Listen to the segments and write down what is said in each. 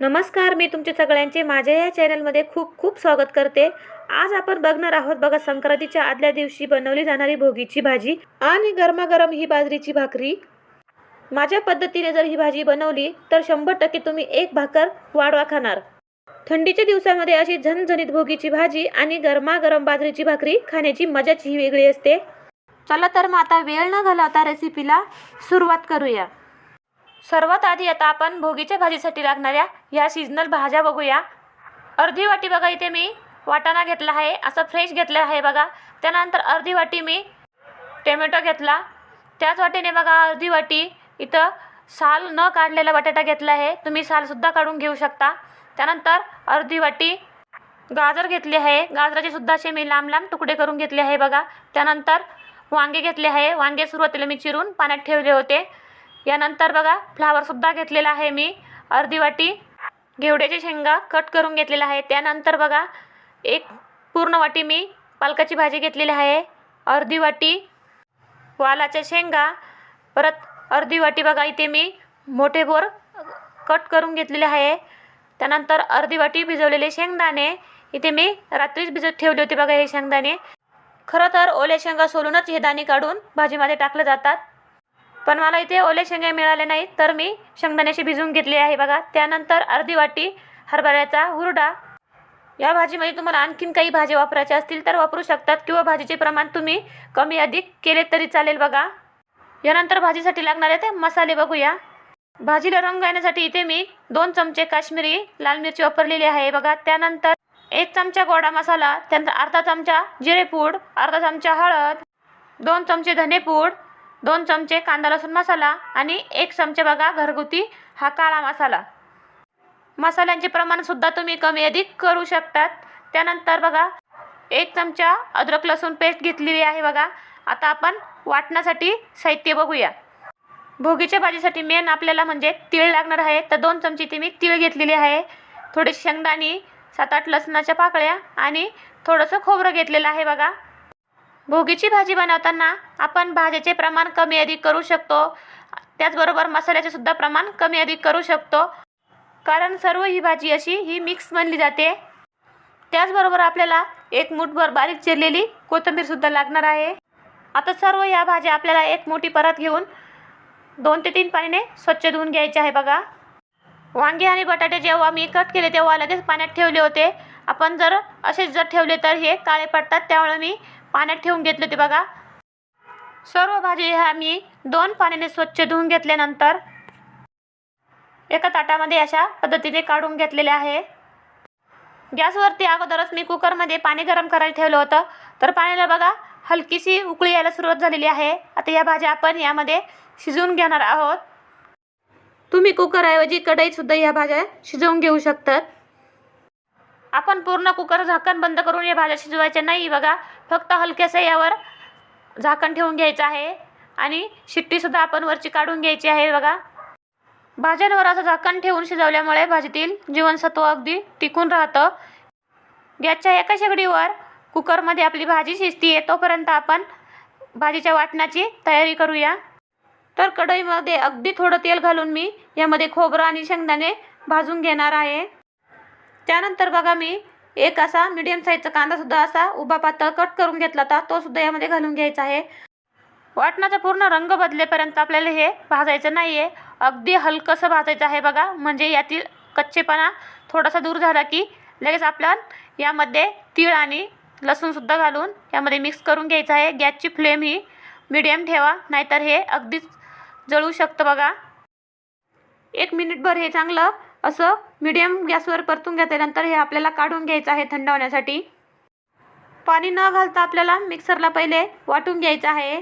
नमस्कार मी तुमचे सगळ्यांचे माझ्या या चॅनलमध्ये खूप खूप स्वागत करते. आज आपण बघणार आहोत बघा संक्रांतीच्या आदल्या दिवशी बनवली जाणारी भोगीची भाजी आणि गरमागरम ही बाजरीची भाकरी. माझ्या पद्धतीने जर ही भाजी बनवली तर शंभर टक्के तुम्ही एक भाकर वाढवा खाणार. थंडीच्या दिवसामध्ये अशी झणझणीत भोगीची भाजी आणि गरमागरम बाजरीची भाकरी खाण्याची मजाच ही वेगळी असते. चला तर मग आता वेळ न घालवता रेसिपीला सुरुवात करूया. सर्वात आधी आता आपण भोगीच्या भाजीसाठी लागणाऱ्या या सीजनल भाज्या बघूया. अर्धी वाटी बघा इथे मी वाटाणा घेतला आहे असं फ्रेश घेतला आहे बघा. त्यानंतर अर्धी वाटी मी टोमॅटो घेतला. त्याच वाटीने बघा अर्धी वाटी इथं साल न काढलेला बटाटा घेतला आहे. तुम्ही सालसुद्धा काढून घेऊ शकता. त्यानंतर अर्धी वाटी गाजर घेतली आहे. गाजराचे सुद्धा असे मी लांब लांब तुकडे करून घेतले आहे बघा. त्यानंतर वांगे घेतले आहे. वांगे सुरुवातीला मी चिरून पाण्यात ठेवले होते. यानंतर बघा फ्लावरसुद्धा घेतलेला आहे मी. अर्धी वाटी घेवड्याचे शेंगा कट करून घेतलेला आहे. त्यानंतर बघा एक पूर्ण वाटी मी पालकाची भाजी घेतलेली आहे. अर्धी वाटी वालाच्या शेंगा परत अर्धी वाटी बघा इथे मी मोठे बोर कट करून घेतलेले आहे. त्यानंतर अर्धी वाटी भिजवलेले शेंगदाणे इथे मी रात्रीच भिजत ठेवले होते बघा हे शेंगदाणे. खरं तर ओल्या शेंगा सोलूनच हे दाणे काढून भाजीमध्ये टाकले जातात. पण मला इथे ओले शेंगे मिळाले नाहीत तर मी शेंगदाण्याशी भिजवून घेतले आहे बघा. त्यानंतर अर्धी वाटी हरभऱ्याचा हुरडा. या भाजीमध्ये तुम्हाला आणखीन काही भाज्या वापरायच्या असतील तर वापरू शकतात किंवा भाजीचे प्रमाण तुम्ही कमी अधिक केले तरी चालेल बघा. यानंतर भाजीसाठी लागणारे ते मसाले बघूया. भाजीला रंग येण्यासाठी इथे मी दोन चमचे काश्मीरी लाल मिरची वापरलेली आहे बघा. त्यानंतर एक चमचा गोडा मसाला त्यानंतर अर्धा चमचा जिरेपूड अर्धा चमचा हळद दोन चमचे धनेपूड दोन चमचे कांदा लसूण मसाला आणि एक चमचे बघा घरगुती हा काळा मसाला. मसाल्यांचे प्रमाणसुद्धा तुम्ही कमी अधिक करू शकतात. त्यानंतर बघा एक चमचा अद्रक लसूण पेस्ट घेतलेली आहे बघा. आता आपण वाटण्यासाठी साहित्य बघूया. भोगीच्या भाजीसाठी मेन आपल्याला म्हणजे तीळ लागणार आहे. तर दोन चमचे ते मी तीळ घेतलेली आहे. थोडे शेंगदाणी सात आठ लसणाच्या पाकळ्या आणि थोडंसं खोबरं घेतलेलं आहे बघा. भोगीची भाजी बनवताना आपण भाज्याचे प्रमाण कमी अधिक करू शकतो. त्याचबरोबर मसाल्याचे सुद्धा प्रमाण कमी अधिक करू शकतो. कारण सर्व ही भाजी अशी ही मिक्स बनली जाते. त्याचबरोबर आपल्याला एक मुठभर बारीक चिरलेली कोथिंबीरसुद्धा लागणार आहे. आता सर्व या भाज्या आपल्याला एक मोठी परत घेऊन दोन ते तीन पाण्याने स्वच्छ धुवून घ्यायचे आहे बघा. वांगे आणि बटाटे जेव्हा मी कट केले तेव्हा लगेच पाण्यात ठेवले होते. आपण जर असेच जर ठेवले तर हे काळे पडतात. त्यामुळे मी पाण्यात ठेवून घेतले होते बघा. सर्व भाजी ह्या मी दोन पाण्याने स्वच्छ धुवून घेतल्यानंतर एका ताटामध्ये अशा पद्धतीने काढून घेतलेले आहे. गॅसवरती अगोदरच मी कुकरमध्ये पाणी गरम करायला ठेवलं होतं. तर पाण्याला बघा हलकीशी उकळी यायला सुरुवात झालेली आहे. आता या भाज्या आपण यामध्ये शिजवून घेणार आहोत. तुम्ही कुकरऐवजी कढईतसुद्धा या भाज्या शिजवून घेऊ शकतात. आपण पूर्ण कुकर झाकण बंद करून या भाज्या शिजवायच्या नाही बघा. फक्त हलक्याचं यावर झाकण ठेवून घ्यायचं आहे. आणि शिट्टीसुद्धा आपण वरची काढून घ्यायची आहे बघा. भाज्यांवर असं झाकण ठेवून शिजवल्यामुळे भाजीतील जीवनसत्व अगदी टिकून राहतं. गॅसच्या एका शेगडीवर कुकरमध्ये आपली भाजी शिजती तोपर्यंत आपण भाजीच्या वाटणाची तयारी करूया. तर कढईमध्ये अगदी थोडं तेल घालून मी यामध्ये खोबरं आणि शेंगदाणे भाजून घेणार आहे. त्यानंतर बघा मी एक असा मीडियम साईजचा कांदासुद्धा असा उभा पातळ कट करून घेतला होता. तो सुद्धा यामध्ये घालून घ्यायचा आहे. वाटणाचा पूर्ण रंग बदलेपर्यंत आपल्याला हे भाजायचं नाही आहे अगदी हलकंसं भाजायचं आहे बघा. म्हणजे यातील कच्चेपणा थोडासा दूर झाला की लगेच आपण यामध्ये तीळ आणि लसूणसुद्धा घालून यामध्ये मिक्स करून घ्यायचं आहे. गॅसची फ्लेम ही मिडियम ठेवा नाहीतर हे अगदीच जळू शकतं बघा. एक मिनिटभर हे चांगलं असं मिडियम गॅसवर परतून घेतल्यानंतर हे आपल्याला काढून घ्यायचं आहे थंड होण्यासाठी पाणी न घालता आपल्याला मिक्सरला पहिले वाटून घ्यायचं आहे.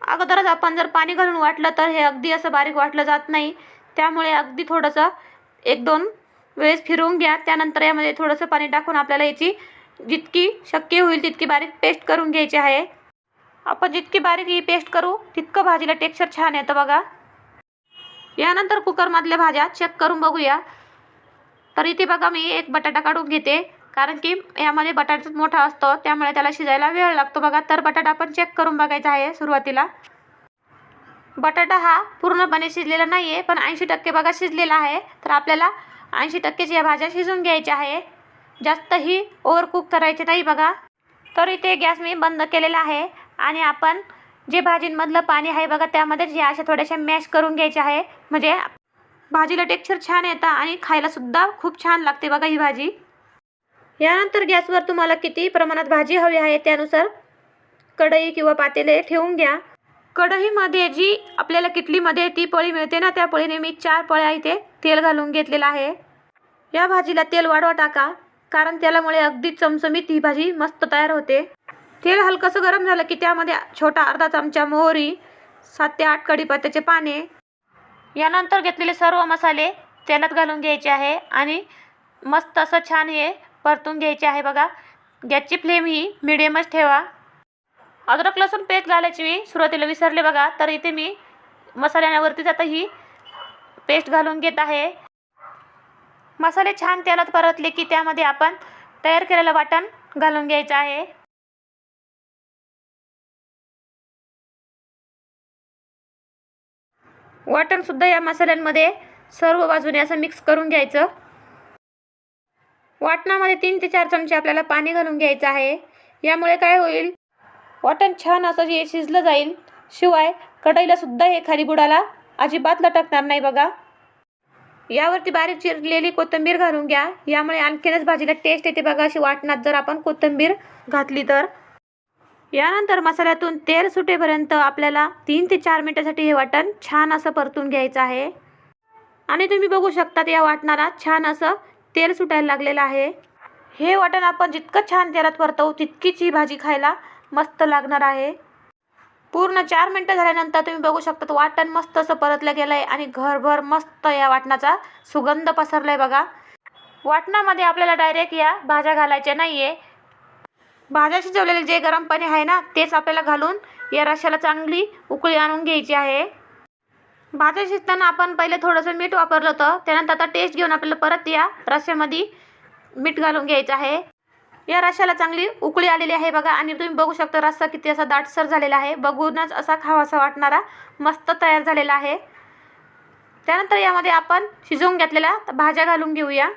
अगोदरच आपण जर पाणी घालून वाटलं तर हे अगदी असं बारीक वाटलं जात नाही. त्यामुळे अगदी थोडंसं एक दोन वेळेस फिरवून घ्या. त्यानंतर यामध्ये थोडंसं पाणी टाकून आपल्याला याची जितकी शक्य होईल तितकी बारीक पेस्ट करून घ्यायची आहे. आपण जितकी बारीक ही पेस्ट करू तितकं भाजीला टेक्स्चर छान येतं बघा. यानंतर कुकरमधल्या भाज्या चेक करून बघूया. तर इथे बघा मी एक बटाटा काढून घेते. कारण की यामध्ये बटाटा मोठा असतो त्यामुळे त्याला शिजायला वेळ लागतो बघा. तर बटाटा पण चेक करून बघायचा आहे सुरुवातीला. बटाटा हा पूर्णपणे शिजलेला नाही आहे पण ऐंशी टक्के बघा शिजलेला आहे. तर आपल्याला ऐंशी टक्केच या भाज्या शिजून घ्यायच्या आहे. जास्तही ओव्हरकुक करायचे नाही बघा. तर इथे गॅस मी बंद केलेला आहे. आणि आपण जे भाजींमधलं पाणी आहे बघा त्यामध्येच या अशा थोड्याशा मॅश करून घ्यायच्या आहे. म्हणजे भाजीला टेक्स्चर छान येतं आणि खायलासुद्धा खूप छान लागते बघा ही भाजी. यानंतर गॅसवर तुम्हाला किती प्रमाणात भाजी हवी आहे त्यानुसार कढई किंवा पातेले ठेवून घ्या. कढईमध्ये जी आपल्याला किटलीमध्ये ती पळी मिळते ना त्या पळीने मी चार पळ्या इथे तेल घालून घेतलेलं आहे. या भाजीला तेल वाढवा टाका कारण त्यालामुळे अगदी चमचमीत ही भाजी मस्त तयार होते. तेल हलकंसं गरम झालं की त्यामध्ये छोटा अर्धा चमचा मोहरी सात ते आठ कढीपत्त्याचे पाने यानंतर घेतलेले सर्व मसाले तेलात घालून घ्यायचे आहे आणि मस्त असं छान हे परतून घ्यायचे आहे बघा. गॅसची फ्लेम ही मिडियमच ठेवा. अद्रक लसूण पेस्ट घालायची मी. सुरुवातीला विसरले बघा तर इथे मी मसाल्यावरतीच आता ही पेस्ट घालून घेत आहे. मसाले छान तेलात परतले की त्यामध्ये आपण तयार केलेलं वाटण घालून घ्यायचं आहे. वाटणसुद्धा या मसाल्यांमध्ये सर्व बाजूने असं मिक्स करून घ्यायचं. वाटणामध्ये तीन ते चार चमचे आपल्याला पाणी घालून घ्यायचं आहे. यामुळे काय होईल? वाटण छान असं हे शिजलं जाईल. शिवाय कढईला सुद्धा हे खाली बुडाला अजिबात लटकणार नाही बघा. यावरती बारीक चिरलेली कोथिंबीर घालून घ्या. यामुळे आणखीनच भाजीला टेस्ट येते बघा अशी वाटणात जर आपण कोथिंबीर घातली तर. यानंतर मसाल्यातून तेल सुटेपर्यंत आपल्याला तीन ते चार मिनटासाठी हे वाटण छान असं परतून घ्यायचं आहे. आणि तुम्ही बघू शकतात या वाटणाला छान असं तेल सुटायला लागलेलं आहे. हे वाटण आपण जितकं छान तेलात परतवू तितकीच ही भाजी खायला मस्त लागणार आहे. पूर्ण चार मिनटं झाल्यानंतर तुम्ही बघू शकतात वाटण मस्त असं परतलं गेलं आहे आणि घरभर मस्त या वाटणाचा सुगंध पसरला आहे बघा. वाटणामध्ये आपल्याला डायरेक्ट या भाज्या घालायच्या नाही आहे भाज्या शिजवलेले जे गरम पाणी आहे ना तेच आपल्याला घालून या रश्याला चांगली उकळी आणून घ्यायची आहे. भाज्या शिजताना आपण पहिले थोडंसं मीठ वापरलं होतं त्यानंतर आता टेस्ट घेऊन आपल्याला परत या रश्यामध्ये मीठ घालून घ्यायचं आहे. या रश्याला चांगली उकळी आलेली आहे बघा आणि तुम्ही बघू शकता रस्सा किती असा दाटसर झालेला आहे. बघूनच असा खावासा वाटणारा मस्त तयार झालेला आहे. त्यानंतर यामध्ये आपण शिजवून घेतलेल्या भाज्या घालून घेऊया.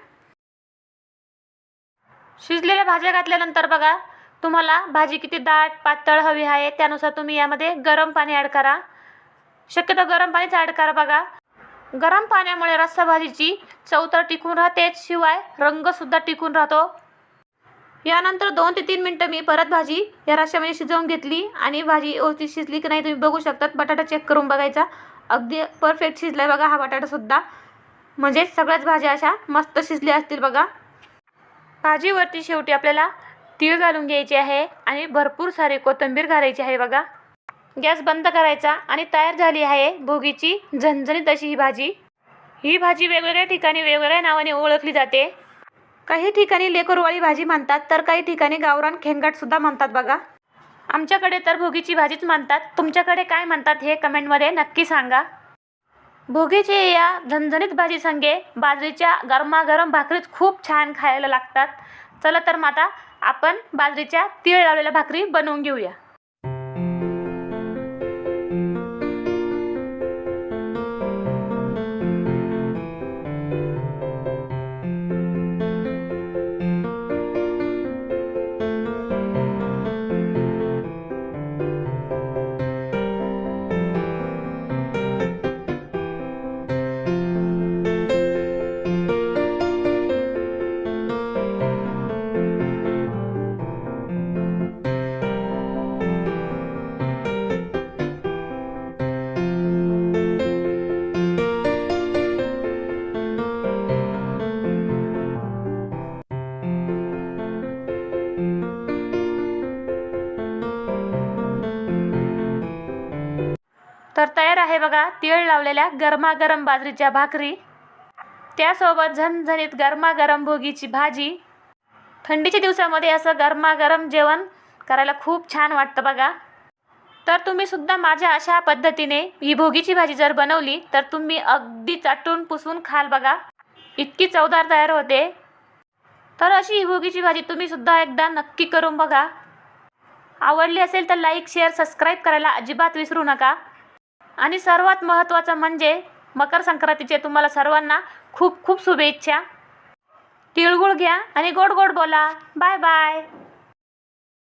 शिजलेल्या भाज्या घातल्यानंतर बघा तुम्हाला भाजी किती दाट पातळ हवी आहे त्यानुसार तुम्ही यामध्ये गरम पाणी ॲड करा. शक्यतो गरम पाणीच ॲड करा बघा. गरम पाण्यामुळे रस्सा भाजीची चव तर टिकून राहतेच शिवाय रंगसुद्धा टिकून राहतो. यानंतर दोन ते तीन मिनटं मी परत भाजी या रश्श्यामध्ये शिजवून घेतली आणि भाजी व्यवस्थित शिजली की नाही तुम्ही बघू शकतात. बटाटा चेक करून बघायचा. अगदी परफेक्ट शिजला आहे बघा हा बटाटासुद्धा म्हणजे सगळ्याच भाज्या अशा मस्त शिजल्या असतील बघा. भाजीवरती शेवटी आपल्याला तीळ घालून घ्यायचे आहे आणि भरपूर सारी कोथिंबीर घालायची आहे बघा. गॅस बंद करायचा आणि तयार झाली आहे भोगीची झणझणीत अशी ही भाजी. ही भाजी वेगवेगळ्या ठिकाणी वेगवेगळ्या नावाने ओळखली जाते. काही ठिकाणी लेकरवाळी भाजी म्हणतात तर काही ठिकाणी गावरान खेंगाटसुद्धा म्हणतात बघा. आमच्याकडे तर भोगीची भाजीच म्हणतात तुमच्याकडे काय म्हणतात हे कमेंटमध्ये नक्की सांगा. भोगीचे या झणझणीत भाजी संगे बाजरीच्या गरमागरम भाकरीच खूप छान खायला लागतात. चला तर मग आता आपण बाजरीच्या तीळ लावलेल्या भाकरी बनवून घेऊया. लावलेल्या गरमागरम बाजरीच्या भाकरी त्यासोबत झणझणीत गरमागरम भोगीची भाजी. थंडीच्या दिवसामध्ये असं गरमागरम जेवण करायला खूप छान वाटतं बघा. तर तुम्ही सुद्धा माझ्या अशा पद्धतीने ही भोगीची भाजी जर बनवली तर तुम्ही अगदी चाटून पुसून खाल बघा. इतकी चवदार तयार होते. तर अशी ही भोगीची भाजी तुम्ही सुद्धा एकदा नक्की करून बघा. आवडली असेल तर लाईक शेअर सबस्क्राईब करायला अजिबात विसरू नका. आणि सर्वात महत्त्वाचं म्हणजे मकर संक्रांतीचे तुम्हाला सर्वांना खूप खूप शुभेच्छा. तिळगुळ घ्या आणि गोड गोड बोला. Bye bye.